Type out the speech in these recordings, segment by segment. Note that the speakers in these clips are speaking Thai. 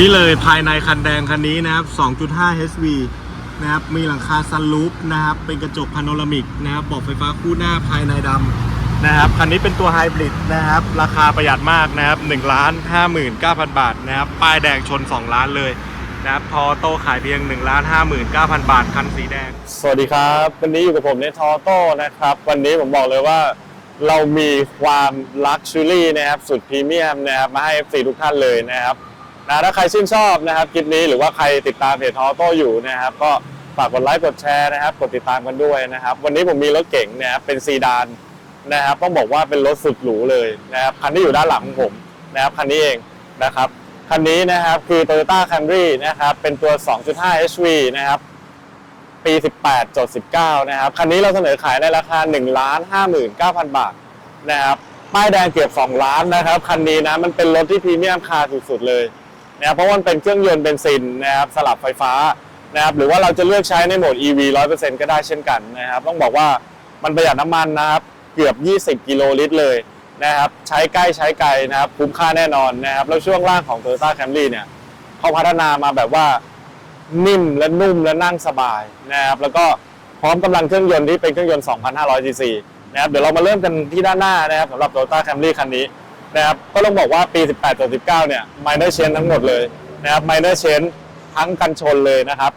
นี่เลยภายในคันแดงคันนี้นะครับ 2.5 HV นะครับ มีหลังคาซันลูปนะครับ เป็นกระจกพาโนรามิกนะครับบอกไฟฟ้าคู่หน้าภายในดำนะครับ คันนี้เป็นตัวไฮบริดนะครับ ราคาประหยัดมากนะครับ1ล้าน59,000 บาทนะครับ ป้ายแดงชน 2 ล้านเลยนะครับ ทอโต้ขายเพียง1ล้าน59,000 บาท คันสีแดง สวัสดีครับ วันนี้อยู่กับผมในทอโต้นะครับ วันนี้ผมบอกเลยว่าเรามีความลักชัวรี่นะครับ สุดพรีเมียมนะครับ มาให้ FC ทุกท่านเลยนะครับ นะถ้าใครชื่นชอบนะครับคลิปนี้หรือว่าใครติดตามเพจทอโต้อยู่นะครับ ก็ฝากกดไลค์กดแชร์นะครับ กดติดตามกันด้วยนะครับ วันนี้ผมมีรถเก๋งนะครับเป็นซีดานนะครับต้องบอกว่าเป็นรถสุดหรูเลยนะครับคันที่อยู่ด้านหลังของผมนะครับคันนี้เองนะครับคันนี้นะครับคือ Toyota Camry นะครับเป็นตัว 2.5 HV นะครับปี 18จด19 นะครับ คันนี้เราเสนอขายในราคา1ล้าน59,000 บาทนะครับ ป้ายแดงเกือบ 2 ล้านนะครับ คันนี้นะ มันเป็นรถที่พรีเมียมคาร์สุดๆเลย นะครับเพราะว่ามันเป็นเครื่องยนต์เบนซินนะครับสลับไฟฟ้านะครับหรือว่าเราจะเลือกใช้ในโหมด EV 100%ก็ได้เช่นกันนะครับต้องบอกว่ามันประหยัดน้ำมันนะครับเกือบ 20 กิโลลิตรเลยนะครับใช้ใกล้ใช้ไกลนะครับคุ้มค่าแน่นอนนะครับแล้วช่วงล่างของ Toyota Camry เนี่ยเขาพัฒนามาแบบว่านิ่มและนุ่มและนั่งสบายนะครับแล้วก็พร้อมกำลังเครื่องยนต์ที่เป็นเครื่องยนต์ 2,500 cc นะครับเดี๋ยวเรามาเริ่มกันที่ด้านหน้านะครับสำหรับ Toyota Camry คันนี้ นะครับก็ต้องบอกว่าปี 18-19 เนี่ย minor change ทั้งหมดเลยนะครับ minor change ทั้งกันชนเลยนะครับ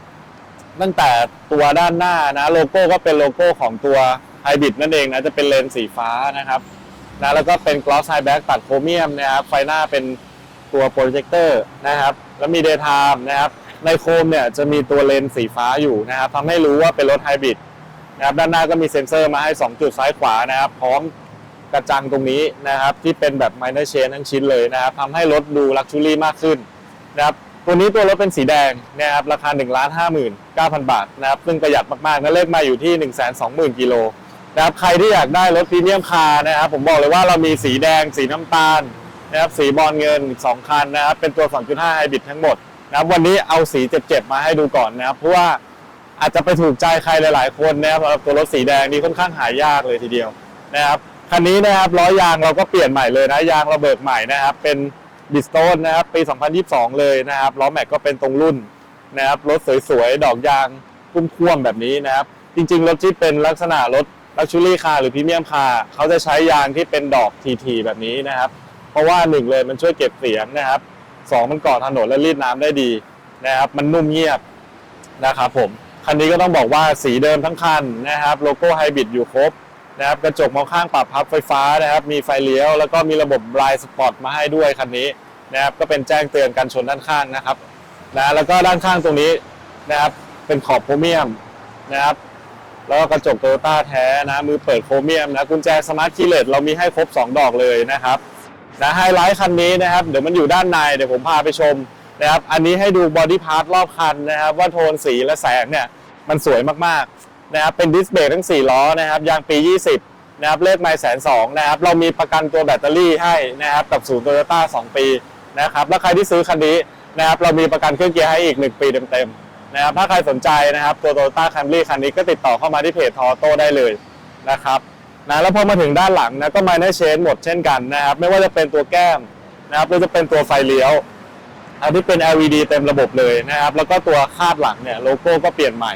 ตั้งแต่ตัวด้านหน้านะโลโก้ก็เป็นโลโก้ของตัวไฮบริดนั่นเองนะจะเป็นเลนส์สีฟ้านะครับนะแล้วก็เป็น gloss high back ตัดโครเมียมนะครับไฟหน้าเป็นตัวโปรเจคเตอร์นะครับแล้วมี daytime นะครับในโคมเนี่ยจะมีตัวเลนส์สีฟ้าอยู่นะครับทำให้รู้ว่าเป็นรถไฮบริดนะครับด้านหน้าก็มีเซ็นเซอร์มาให้ 2 จุดซ้ายขวานะครับ พร้อม กระจังตรงนี้นะครับที่เป็นแบบ minor change ทั้งชิ้นเลยนะครับทำให้รถดูลักชัวรี่มากขึ้นนะครับตัวนี้ตัวรถเป็นสีแดงนะครับราคา1นึ่งล้านห้าหมื่นเก้าพันบาทนะครับซึ่งประหยัดมากๆนะเลขมาอยู่ที่1นึ่งแสนสองหมื่นกิโลนะครับใครที่อยากได้รถพรีเมียมคาร์นะครับผมบอกเลยว่าเรามีสีแดง สีน้ำตาลนะครับสีบอลเงินอีกสองคันนะครับเป็นตัว 2.5ไฮบริดทั้งหมดนะครับวันนี้เอาสีเจ็บๆมาให้ดูก่อนนะครับเพราะว่าอาจจะไปถูกใจใครหลาย ๆ คนนะครับสำหรับตัวรถสีแดงนี้ค่อนข้างหายากเลยทีเดียวนะครับ คันนี้นะครับล้อยางเราก็เปลี่ยนใหม่เลยนะยางเราเบิกใหม่นะครับ เป็นบิสโตนนะครับปี 2022 เลยนะครับล้อแม็กก็เป็นตรงรุ่นนะครับรถสวยๆ ดอกยางพุ่มพ่วงแบบนี้นะครับ จริงๆ รถที่เป็นลักษณะรถลักชูรี่คาร์หรือพรีเมียมคาร์เขาจะใช้ยางที่เป็นดอกทีๆแบบนี้นะครับ เพราะว่าหนึ่งเลยมันช่วยเก็บเสียงนะครับสองมันเกาะถนนและรีดน้ำได้ดีนะครับ มันนุ่มเงียบนะครับผมคันนี้ก็ต้องบอกว่าสีเดิมทั้งคันนะครับโลโก้ไฮบริดอยู่ครบ นะครับกระจกมองข้างปรับพับไฟฟ้านะครับ มีไฟเลี้ยว แล้วก็มีระบบ blind spot มาให้ด้วยคันนี้นะครับก็เป็นแจ้งเตือนกันชนด้านข้างนะครับนะแล้วก็ด้านข้างตรงนี้นะครับเป็นขอบโครเมียมนะครับแล้วก็กระจกโตโยต้าแท้นะมือเปิดโครเมียมนะกุญแจสมาร์ทคีย์เลสเรามีให้ครบ 2 ดอกเลยนะครับนะไฮไลท์คันนี้นะครับเดี๋ยวมันอยู่ด้านในเดี๋ยวผมพาไปชมนะครับอันนี้ให้ดูบอดี้พาร์ทรอบคันนะครับว่าโทนสีและแสงเนี่ยมันสวยมากๆ นะครับเป็นดิสเบรกทั้ง 4 ล้อนะครับยางปี 20 นะครับเลขไม่แสนสองนะครับเรามีประกันตัวแบตเตอรี่ให้นะครับกับศูนย์โตโยต้า2ปีนะครับแล้วใครที่ซื้อคันนี้นะครับเรามีประกันเครื่องเกียร์ให้อีก 1 ปีเต็มๆนะครับถ้าใครสนใจนะครับตัวโตโยต้าแคมรี่คันนี้ก็ติดต่อเข้ามาที่เพจทอโต้ได้เลยนะครับนะแล้วพอมาถึงด้านหลังนะก็ไมาในเชนหมดเช่นกันนะครับไม่ว่าจะเป็นตัวแก้มนะครับหรือจะเป็นตัวไฟเลี้ยวอันนี้เป็น LED เต็มระบบเลยนะครับ แล้วก็ตัวคาดหลังเนี่ยโลโก้ก็เปลี่ยนใหม่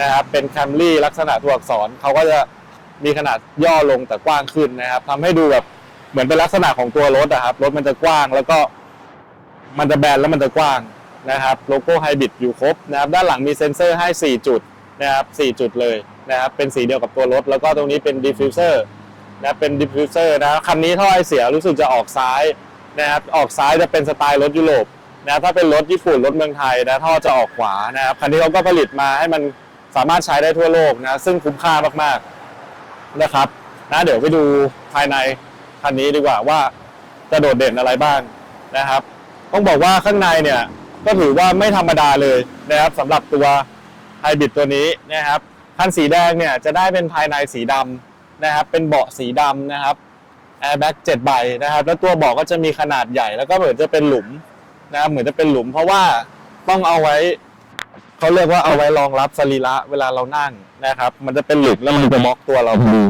นะครับเป็น Camry ลักษณะตัวอักษรเขาก็จะมีขนาดย่อลงแต่กว้างขึ้นนะครับทำให้ดูแบบเหมือนเป็นลักษณะของตัวรถนะครับรถมันจะกว้างแล้วก็มันจะแบนแล้วมันจะกว้างนะครับโลโก้ไฮบริดอยู่ครบนะครับด้านหลังมีเซ็นเซอร์ให้ 4 จุดนะครับ4จุดเลยนะครับเป็นสีเดียวกับตัวรถ แล้วก็ตรงนี้เป็นดิฟฟิวเซอร์นะเป็นดิฟฟิวเซอร์นะครับคันนี้ท่อไอเสียรู้สึกจะออกซ้ายนะครับออกซ้ายจะเป็นสไตล์รถยุโรปนะถ้าเป็นรถญี่ปุ่นรถเมืองไทยนะท่อจะออกขวานะครับคันนี้เขาก็ผลิตมาให้มัน สามารถใช้ได้ทั่วโลกนะซึ่งคุ้มค่ามากๆนะครับนะเดี๋ยวไปดูภายในคันนี้ดีกว่าว่าจะโดดเด่นอะไรบ้างนะครับ ต้องบอกว่าข้างในเนี่ยก็ถือว่าไม่ธรรมดาเลยนะครับสำหรับตัวไฮบริดตัวนี้นะครับคันสีแดงเนี่ยจะได้เป็นภายในสีดำนะครับ เป็นเบาะสีดำนะครับแอร์แบ็กเจ็ดใบนะครับ แล้วตัวเบาะก็จะมีขนาดใหญ่แล้วก็เหมือนจะเป็นหลุมนะครับเหมือนจะเป็นหลุม เพราะว่าต้องเอาไว้ เขาเรียกว่าเอาไว้รองรับสรีระเวลาเรานั่งนะครับ มันจะเป็นหลุมแล้วมันจะบล็อกตัวเราพอดี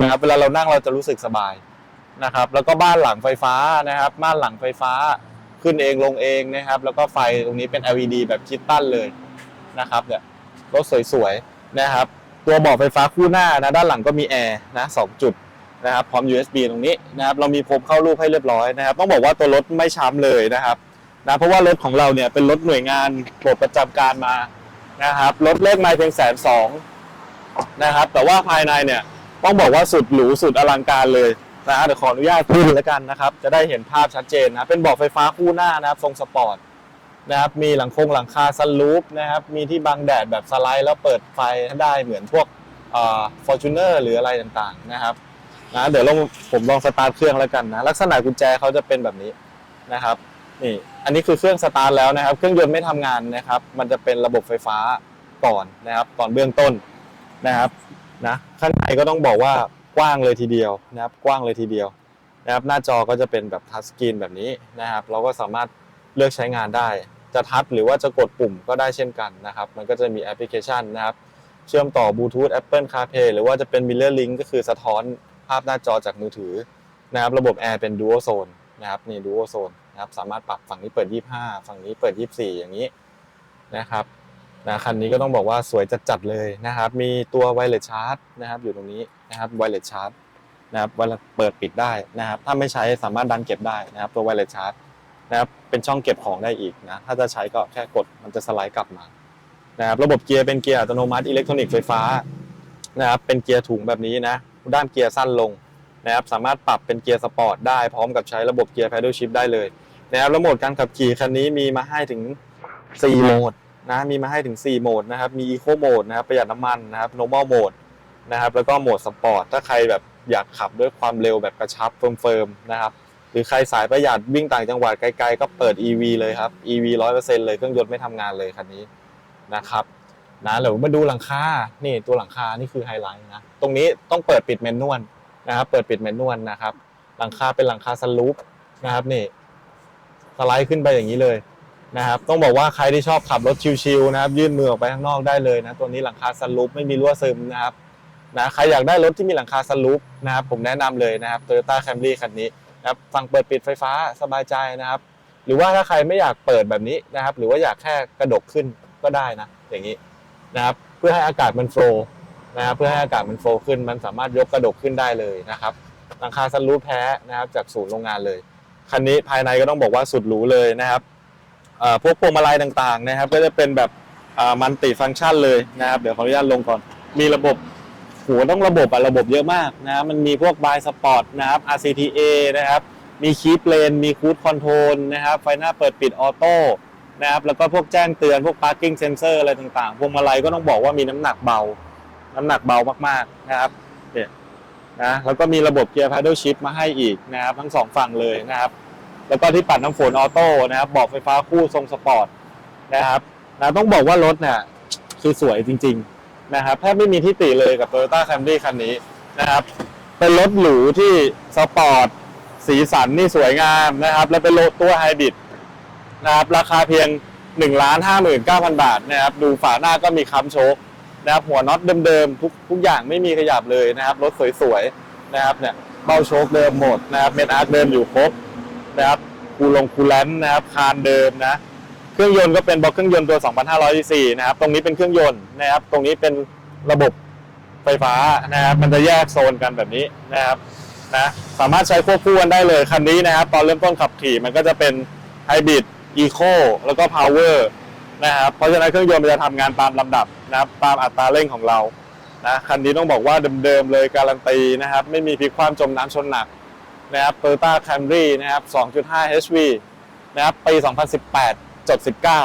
นะครับ เวลาเรานั่งเราจะรู้สึกสบายนะครับ แล้วก็บ้านหลังไฟฟ้านะครับ บ้านหลังไฟฟ้าขึ้นเองลงเองนะครับ แล้วก็ไฟตรงนี้เป็น LED แบบคิดตั้นเลยนะครับเนี่ยรถสวยๆนะครับ ตัวเบาะไฟฟ้าคู่หน้านะด้านหลังก็มีแอร์นะสองจุดนะครับพร้อม USB ตรงนี้นะครับเรามีพรมเข้ารูปให้เรียบร้อยนะครับ ต้องบอกว่าตัวรถไม่ช้ำเลยนะครับ นะเพราะว่ารถของเราเนี่ยเป็นรถหน่วยงานโปรดประจำการมานะครับรถเลขไมล์เพียงแสนสองนะครับแต่ว่าภายในเนี่ยต้องบอกว่าสุดหรูสุดอลังการเลยนะเดี๋ยวขออนุญาตขึ้นแล้วกันนะครับ จะได้เห็นภาพชัดเจนนะเป็นเบาะไฟฟ้าคู่หน้านะครับทรงสปอร์ตนะครับมีหลังคงหลังคาซันรูฟนะครับมีที่บังแดดแบบสไลด์แล้วเปิดไฟได้เหมือนพวกเอ่อฟอร์จูเนอร์หรืออะไรต่างๆนะครับนะเดี๋ยวลองผมลองสตาร์ทเครื่องแล้วกันนะลักษณะกุญแจเขาจะเป็นแบบนี้นะครับ นี่อันนี้คือเครื่องสตาร์ทแล้วนะครับ เครื่องยนต์ไม่ทำงานนะครับ มันจะเป็นระบบไฟฟ้าก่อนนะครับก่อนเบื้องต้นนะครับนะข้างในก็ต้องบอกว่ากว้างเลยทีเดียวนะครับ กว้างเลยทีเดียวนะครับ หน้าจอก็จะเป็นแบบทัชสกรีนแบบนี้นะครับ เราก็สามารถเลือกใช้งานได้ จะทัชหรือว่าจะกดปุ่มก็ได้เช่นกันนะครับ มันก็จะมีแอปพลิเคชันนะครับเชื่อมต่อบลูทูธ Apple CarPlay หรือว่าจะเป็น Mirror Link ก็คือสะท้อนภาพหน้าจอจากมือถือนะครับ ระบบแอร์เป็น Dual Zone นะครับนี่ Dual Zone นะครับสามารถปรับฝั่งนี้เปิด 25 ฝั่งนี้เปิด 24 อย่างนี้นะครับนะคันนี้ก็ต้องบอกว่าสวยจัดๆเลยนะครับ มีตัว Wireless Charge นะครับอยู่ตรงนี้นะครับ Wireless Charge นะครับเวลาเปิดปิดได้นะครับ ถ้าไม่ใช้สามารถดันเก็บได้นะครับ ตัว Wireless Charge นะครับเป็นช่องเก็บของได้อีกนะถ้าจะใช้ก็แค่กดมันจะสไลด์กลับมานะครับระบบเกียร์เป็นเกียร์อัตโนมัติอิเล็กทรอนิกส์ไฟฟ้านะครับเป็นเกียร์ถุงแบบนี้นะด้านเกียร์สั้นลงนะครับสามารถปรับเป็นเกียร์สปอร์ตได้พร้อมกับใช้ระบบเกียร์ paddle shift ได้เลย นะครับแล้วโหมดการขับขี่คันนี้มีมาให้ถึง 4 โหมดนะมีมาให้ถึง 4 โหมดนะครับมี eco mode นะครับประหยัดน้ำมันนะครับ normal mode นะครับแล้วก็โหมดสปอร์ตถ้าใครแบบอยากขับด้วยความเร็วแบบกระชับเฟิร์มๆนะครับหรือใครสายประหยัดวิ่งต่างจังหวัดไกลๆ ก็เปิด EV เลยครับ EV 100%เลยเครื่องยนต์ไม่ทำงานเลยคันนี้นะครับนะเดี๋ยวมาดูหลังคา นี่ตัวหลังคา นี่คือไฮไลท์นะ ตรงนี้ต้องเปิดปิดแมนนวลนะครับ เปิดปิดแมนนวลนะครับ หลังคาเป็นหลังคาสลูปนะครับนี่ สไลด์ขึ้นไปอย่างนี้เลยนะครับ ต้องบอกว่าใครที่ชอบขับรถชิลๆนะครับ ยื่นมือออกไปข้างนอกได้เลยนะ ตัวนี้หลังคาสลูปไม่มีรั่วซึมนะครับนะใครอยากได้รถที่มีหลังคาสลูปนะครับผมแนะนำเลยนะครับ Toyota Camry คันนี้นะครับฝั่งเปิดปิดไฟฟ้าสบายใจนะครับ หรือว่าถ้าใครไม่อยากเปิดแบบนี้นะครับ หรือว่าอยากแค่กระดกขึ้นก็ได้นะ อย่างนี้นะครับ เพื่อให้อากาศมันโฟล์นะครับเพื่อให้อากาศมันโฟล์ขึ้น มันสามารถยกกระดกขึ้นได้เลยนะครับหลังคาซันรูฟแท้นะครับจากศูนย์โรงงานเลย คันนี้ภายในก็ต้องบอกว่าสุดหรูเลยนะครับพวกพวงมาลัยต่างๆนะครับ ก็จะเป็นแบบมันติฟังก์ชันเลยนะครับ เดี๋ยวขออนุญาตลงก่อน มีระบบโหต้องระบบอะระบบเยอะมากนะครับมันมีพวกบายสปอร์ตนะครับ RCTA นะครับ มีคีปเลนมีคูดคอนโทรลนะครับ ไฟหน้าเปิดปิดออโต้นะครับ แล้วก็พวกแจ้งเตือนพวก parking sensor อะไรต่างๆ พวงมาลัยก็ต้องบอกว่ามีน้ำหนักเบา น้ำหนักเบามากๆนะครับเนี่ย นะแล้วก็มีระบบเกียร์ paddle shift มาให้อีกนะครับทั้งสองฝั่งเลยนะครับ แล้วก็ที่ปัดน้ำฝนออโต้นะครับบอกไฟฟ้าคู่ทรงสปอร์ตนะครับนะต้องบอกว่ารถเนี่ยคือสวยจริง ๆนะครับแทบไม่มีที่ติเลยกับ Toyota Camry คันนี้นะครับ เป็นรถหรูที่สปอร์ตสีสันนี่สวยงามนะครับ และเป็นรถตัวไฮบริดนะครับราคาเพียง1นึ่งล้านห้าหมื่นเก้าพันบาทนะครับดูฝาหน้าก็มีค้ำโชค นะครับหัวน็อตเดิมๆทุกทุกอย่างไม่มีขยับเลยนะครับรถสวยๆนะครับเนี่ยเบ้าโชคเดิมหมดนะครับเมนอาร์คเดิมอยู่ครบนะครับคูลงคูลแลนต์นะครับคานเดิมนะเครื่องยนต์ก็เป็นบล็อกเครื่องยนต์ตัว 2,500 cc นะครับตรงนี้เป็นเครื่องยนต์นะครับตรงนี้เป็นระบบไฟฟ้านะครับมันจะแยกโซนกันแบบนี้นะครับนะสามารถใช้ควบคู่กันได้เลยคันนี้นะครับ ตอนเริ่มต้นขับขี่มันก็จะเป็นไฮบริดอีโคแล้วก็พาวเวอร์ นะครับเพราะฉะนั้นเครื่องยนต์มันจะทำงานตามลำดับนะครับตามอัตราเร่งของเรานะคันนี้ต้องบอกว่าเดิมๆเลยการันตีนะครับไม่มีพลิกคว่ำจมน้ำชนหนักนะครับ Toyota Camry นะครับ 2.5 HV นะครับปี 2018จด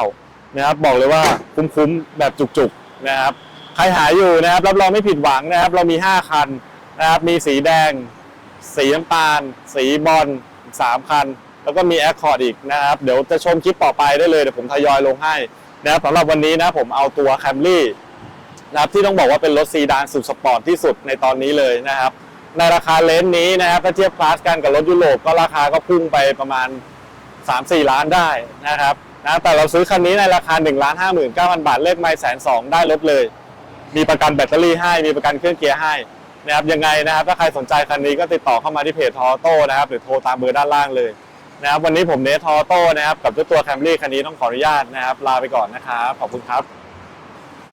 19 นะครับบอกเลยว่าคุ้มๆ แบบจุกๆ นะครับ ใครหาอยู่นะครับ รับรองไม่ผิดหวังนะครับ เรามี 5 คันนะครับ มีสีแดง สีน้ำตาล สีบอล3คัน แล้วก็มีแอคคอร์ดอีกนะครับ เดี๋ยวจะชมคลิปต่อไปได้เลยเดี๋ยวผมทยอยลงให้นะครับสำหรับวันนี้นะผมเอาตัว Camry นะครับที่ต้องบอกว่าเป็นรถซีดานสุดสปอร์ตที่สุดในตอนนี้เลยนะครับ ในราคาเลนส์นี้นะครับถ้าเทียบคลาสกันกับรถยุโรปก็ราคาก็พุ่งไปประมาณ 3-4 ล้านได้นะครับนะแต่เราซื้อคันนี้ในราคา1นึ่งล้านห้าหมื่นเก้าพันบาทเลขไม่แสนสองได้รถเลย มีประกันแบตเตอรี่ให้ มีประกันเครื่องเกียร์ให้นะครับยังไงนะครับถ้าใครสนใจคันนี้ก็ติดต่อเข้ามาที่เพจทอโต้นะครับ หรือโทรตามเบอร์ด้านล่างเลย นะครับวันนี้ผมเนททอโต้นะครับกับเจ้าตัวแคมรี่คันนี้ต้องขออนุญาตนะครับลาไปก่อนนะครับขอบคุณครับ